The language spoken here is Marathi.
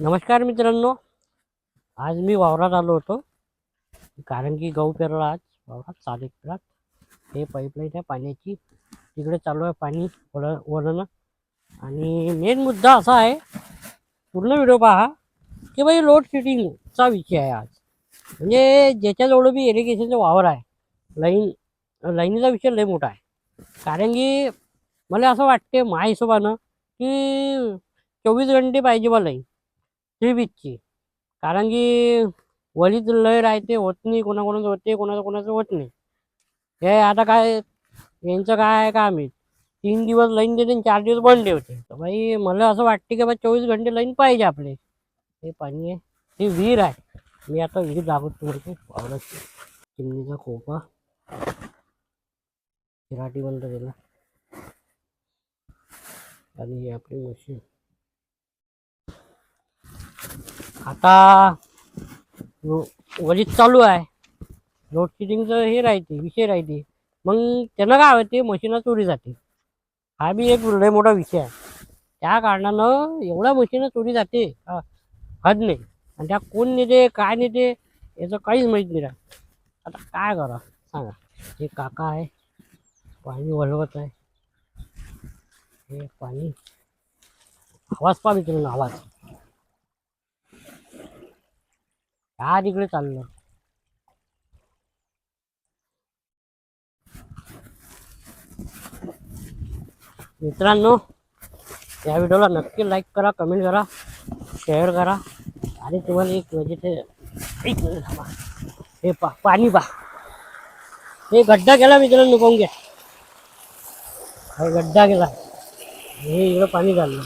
नमस्कार मित्रांनो. आज मी वावरात आलो होतो. कारण की गहू पेरला आज. वावरात चार पेरात. हे पाईपलाईन आहे पाण्याची. तिकडे चालू आहे पाणी ओढ वळणं. आणि मेन मुद्दा असा आहे पूर्ण व्हिडिओ पहा की बाई लोड शेडिंगचा विषय आहे आज. म्हणजे ज्याच्याजवळ बी इरिगेशनचा वावर आहे लाईन लाईनीचा विषय लय मोठा आहे. कारण की मला असं वाटते माझ्या हिशोबानं की चोवीस घंटे पाहिजे बा लाईन थ्री बीचची कारण की वलीत लय राहते होत नाही कोणाकोणाचं होते कोणाचं कोणाचं होत नाही. हे आता काय यांचं काय आहे का आम्ही तीन दिवस लाईन देते आणि चार दिवस बंद होते तर बाई मला असं वाटते की बा चोवीस घंटे लाईन पाहिजे आपले. हे पाणी आहे ते विहीर आहे. मी आता विहीर दाखवतो तुम्हाला आवडत चिमणीचा खोपा चिराटी म्हणतो त्याला आणि हे आपली मशीन आता लो- चालू आहे. लोड शेडिंगचं हे राहते विषय राहते. मग त्यानं काय होते मशीनं चोरी जाते. हा बी एक लय मोठा विषय आहे. त्या कारणानं एवढ्या मशीनं चोरी जाते. हद नाही. आणि त्या कोण नेते काय नेते याचं काहीच माहीत नाही राहत. आता काय करा सांगा. हे काका आहे. पाणी वळवत आहे. हे पाणी. आवाज पा मित्रांनो आवाज. का तिकडे चाललं. मित्रांनो या व्हिडिओला नक्की लाईक करा कमेंट करा शेअर करा आणि तुम्हाला एक म्हणजे ते एक थांबा. हे पा पाणी पा. हे गड्डा केला मित्रांनो पाहून घ्या हा गड्डा केला. हे इकडं पाणी झालं.